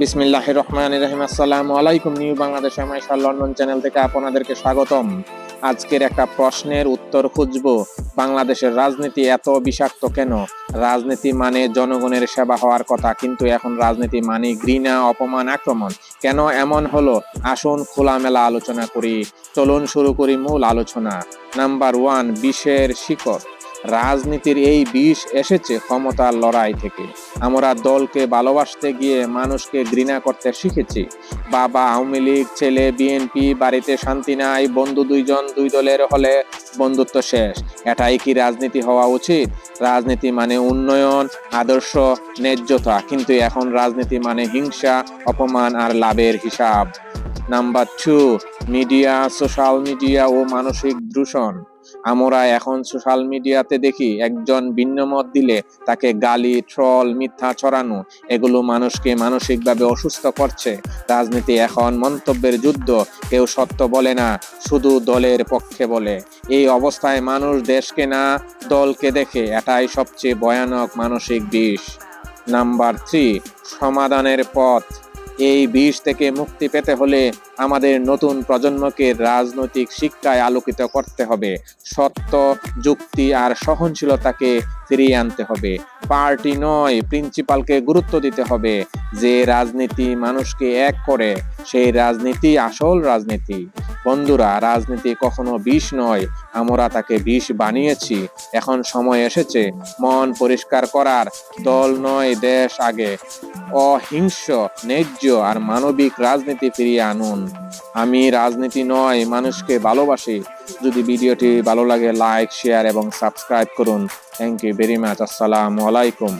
বিসমিল্লাহ রহমান রহিম। আসসালামু আলাইকুম নিউ বাংলাদেশ মাইশাল লন্ডন চ্যানেল থেকে আপনাদেরকে স্বাগতম। আজকের একটা প্রশ্নের উত্তর খুঁজব, বাংলাদেশের রাজনীতি এত বিষাক্ত কেন? রাজনীতি মানে জনগণের সেবা হওয়ার কথা, কিন্তু এখন রাজনীতি মানে ঘৃণা, অপমান, আক্রমণ। কেন এমন হলো? আসুন খোলামেলা আলোচনা করি। চলুন শুরু করি মূল আলোচনা। নাম্বার ওয়ান, বিষের শিকড়। রাজনীতির এই বিষ এসেছে ক্ষমতার লড়াই থেকে। আমরা দলকে ভালোবাসতে গিয়ে মানুষকে ঘৃণা করতে শিখেছি। বাবা, আওয়ামী লীগ, ছেলে, বিএনপি, বাড়িতে শান্তি নাই, বন্ধু দুইজন, দুই দলের হলে বন্ধুত্ব শেষ। এটাই কি রাজনীতি হওয়া উচিত? রাজনীতি মানে উন্নয়ন, আদর্শ, ন্যায্যতা। কিন্তু এখন রাজনীতি মানে হিংসা, অপমান আর লাভের হিসাব। Number two media social media ও মানসিক দূষণ। আমরা এখন সোশ্যাল মিডিয়াতে দেখি একজন ভিন্ন মত দিলে তাকে গালি ট্রল মিথ্যা ছড়ানো, এগুলো মানুষকে মানসিকভাবে অসুস্থ করছে। রাজনীতি এখন মন্তব্যের যুদ্ধ, কেউ সত্য বলে না, শুধু দলের পক্ষে বলে। এই অবস্থায় মানুষ দেশকে না, দলকে দেখে, এটাই সবচেয়ে ভয়ানক মানসিক বিষ। নাম্বার থ্রি সমাধানের পথ। এই বিষ থেকে মুক্তি পেতে হলে আমাদের নতুন প্রজন্মকে রাজনৈতিক শিক্ষায় আলোকিত করতে হবে। সত্য, যুক্তি আর সহনশীলতাকে ফিরিয়ে আনতে হবে। পার্টি নয়, প্রিন্সিপালকে গুরুত্ব দিতে হবে। যে রাজনীতি মানুষকে এক করে, সেই রাজনীতি আসল রাজনীতি। বন্ধুরা, রাজনীতি কখনো বিষ নয়। আমরা তাকে বিষ বানিয়েছি। এখন সময় এসেছে। মন পরিষ্কার করার। দল নয়, দেশ আগে। অহিংস, ন্যায্য আর মানবিক রাজনীতি ফিরিয়ে আনুন। আমি রাজনীতি নয়, মানুষকে ভালোবাসি। যদি ভিডিওটি ভালো লাগে, লাইক, শেয়ার এবং সাবস্ক্রাইব করুন। থ্যাংক ইউ ভেরি মাচ আসসালামু আলাইকুম.